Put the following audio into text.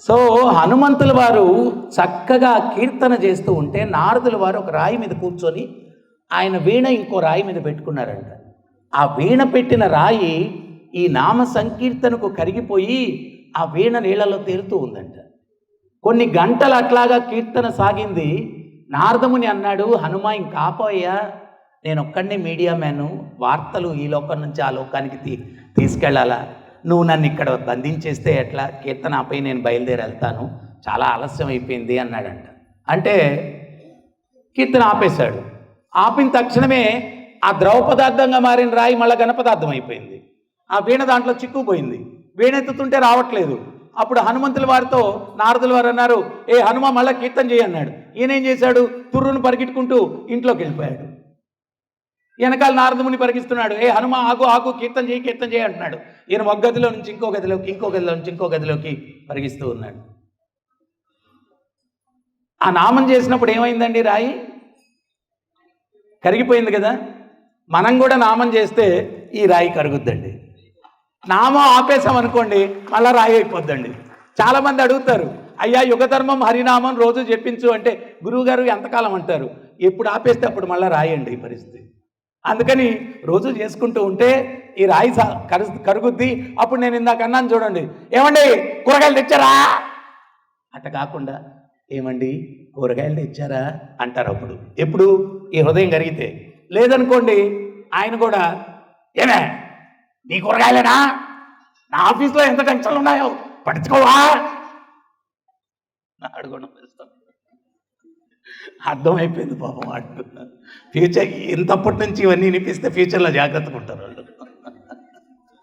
So హనుమంతుల వారు చక్కగా కీర్తన చేస్తూ ఉంటే నారదుల వారు ఒక రాయి మీద కూర్చొని ఆయన వీణ ఇంకో రాయి మీద పెట్టుకున్నారంట. ఆ వీణ పెట్టిన రాయి ఈ నామ సంకీర్తనకు కరిగిపోయి ఆ వీణ నీళ్ళలో తేలుతూ ఉందంట. కొన్ని గంటలు అట్లాగా కీర్తన సాగింది. నారదముని అన్నాడు హనుమ ఇంకాపోయా నేను ఒక్కడినే మీడియా మ్యాను. వార్తలు ఈ లోకం నుంచి ఆ లోకానికి తీ తీసుకెళ్ళాలా? నువ్వు నన్ను ఇక్కడ బంధించేస్తే ఎట్లా? కీర్తన ఆపై నేను బయలుదేరి వెళ్తాను. చాలా ఆలస్యం అయిపోయింది అన్నాడంట. అంటే కీర్తన ఆపేశాడు. ఆపిన తక్షణమే ఆ ద్రవ పదార్థంగా మారిన రాయి మళ్ళీ ఘనపదార్థం అయిపోయింది. ఆ వీణ దాంట్లో చిక్కుపోయింది వీణ ఎత్తుతుంటే రావట్లేదు. అప్పుడు హనుమంతుల వారితో నారదుల వారు అన్నారు ఏ హనుమ మళ్ళీ కీర్తన చేయన్నాడు ఈయన ఏం చేశాడు? తుర్రును పరిగెట్టుకుంటూ ఇంట్లోకి వెళ్ళిపోయాడు. వెనకాల నారదముని పరిగిస్తున్నాడు. ఏ హనుమ ఆగు ఆగు కీర్తన చేయి కీర్తన చేయి అంటున్నాడు. ఈయన ఒక గదిలో నుంచి ఇంకో గదిలోకి ఇంకో గదిలో నుంచి ఇంకో గదిలోకి పరిగిస్తూ ఉన్నాడు. ఆ నామం చేసినప్పుడు ఏమైందండి రాయి? కరిగిపోయింది కదా. మనం కూడా నామం చేస్తే ఈ రాయి కరుగుద్దండి. నామం ఆపేసామనుకోండి మళ్ళా రాయి అయిపోద్దండి. చాలామంది అడుగుతారు అయ్యా యుగధర్మం హరినామం రోజు చెప్పించు అంటే గురువుగారు ఎంతకాలం అంటారు? ఎప్పుడు ఆపేస్తే అప్పుడు మళ్ళీ రాయండి ఈ పరిస్థితి. అందుకని రోజు చేసుకుంటూ ఉంటే ఈ రాయి కరు కరుగుద్ది. అప్పుడు నేను ఇందాక అన్నాను చూడండి. ఏమండి? కూరగాయలు తెచ్చారా? అట్ట కాకుండా ఏమండి? కూరగాయలు తెచ్చారా? అంటారు అప్పుడు. ఎప్పుడు? ఈ హృదయం కరిగితే. లేదనుకోండి ఆయన కూడా ఏమే నీ కూరగాయలేనా? నా ఆఫీస్లో ఎంత టెన్షన్లు ఉన్నాయో పట్టించుకోవా? అడుగుడం అర్థమైపోయింది పాపం వాడు ఫ్యూచర్ ఇంతప్పటి నుంచి ఇవన్నీ వినిపిస్తే ఫ్యూచర్లో జాగ్రత్తగా ఉంటారు